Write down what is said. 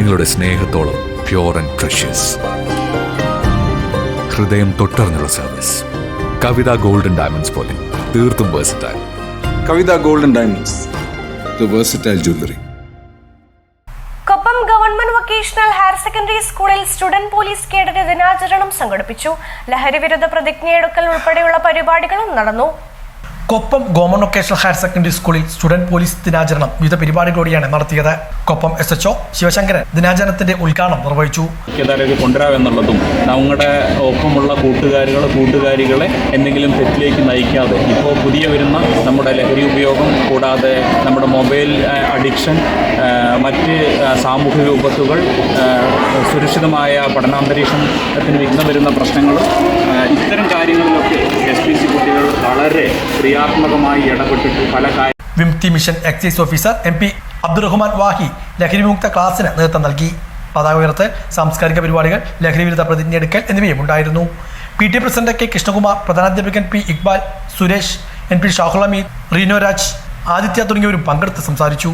നിങ്ങളുടെ സ്നേഹത്തോളം pure and precious ഹൃദയം തൊട്ടറിഞ്ഞുള്ള സർവീസ് കവിത ഗോൾഡൻ ഡയമണ്ട്സ് പോലെ തീർത്തും versatile Kavitha golden diamonds the versatile jewellery Koppam government vocational higher secondary സ്കൂളിൽ സ്റ്റുഡന്റ് പോലീസ് കേഡറ്റ് ദിനാചരണം സംഘടിപ്പിച്ചു. ലഹരിവിരുദ്ധ പ്രതിജ്ഞയെടുക്കൽ ഉൾപ്പെടെയുള്ള പരിപാടികളും നടന്നു. Koppam government vocational higher secondary സ്കൂളിൽ സ്റ്റുഡന്റ് പോലീസ് ദിനാചരണം വിവിധ പരിപാടികളോടെയാണ് നടത്തിയത്. കൊപ്പം എസ് എച്ച്ഒ ശിവശങ്കരൻ ദിനാചരണത്തിന്റെ ഉദ്ഘാടനം നിർവഹിച്ചു. ഐക്യതാരൊക്കെ കൊണ്ടുവരാം എന്നുള്ളതും നമ്മുടെ ഒപ്പമുള്ള കൂട്ടുകാരികൾ കൂട്ടുകാരികളെ എന്തെങ്കിലും തെറ്റിലേക്ക് നയിക്കാതെ ഇപ്പോൾ പുതിയ വരുന്ന നമ്മുടെ ലഹരി ഉപയോഗം കൂടാതെ നമ്മുടെ മൊബൈൽ അഡിക്ഷൻ മറ്റ് സാമൂഹിക വിപത്തുകൾ സുരക്ഷിതമായ പഠനാന്തരീക്ഷത്തിന് വിഘ്നം വരുന്ന പ്രശ്നങ്ങളും വളരെ ക്രിയാത്മകമായി ഇടപെട്ടിട്ട് പല കാര്യം വിംതി mission excise officer M P Abdurahman വാഹി ലഹരിവിമുക്ത ക്ലാസ്സിന് നേതൃത്വം നൽകി. പതാക ഉയർത്ത് സാംസ്കാരിക പരിപാടികൾ ലഹരി വിരുദ്ധ പ്രതിജ്ഞയെടുക്കൽ എന്നിവയും ഉണ്ടായിരുന്നു P T president K Krishnakumar പ്രധാനാധ്യാപകൻ P Iqbal Suresh N P Shahul Hameed Reeno Raj Aditya തുടങ്ങിയവരും പങ്കെടുത്ത് സംസാരിച്ചു.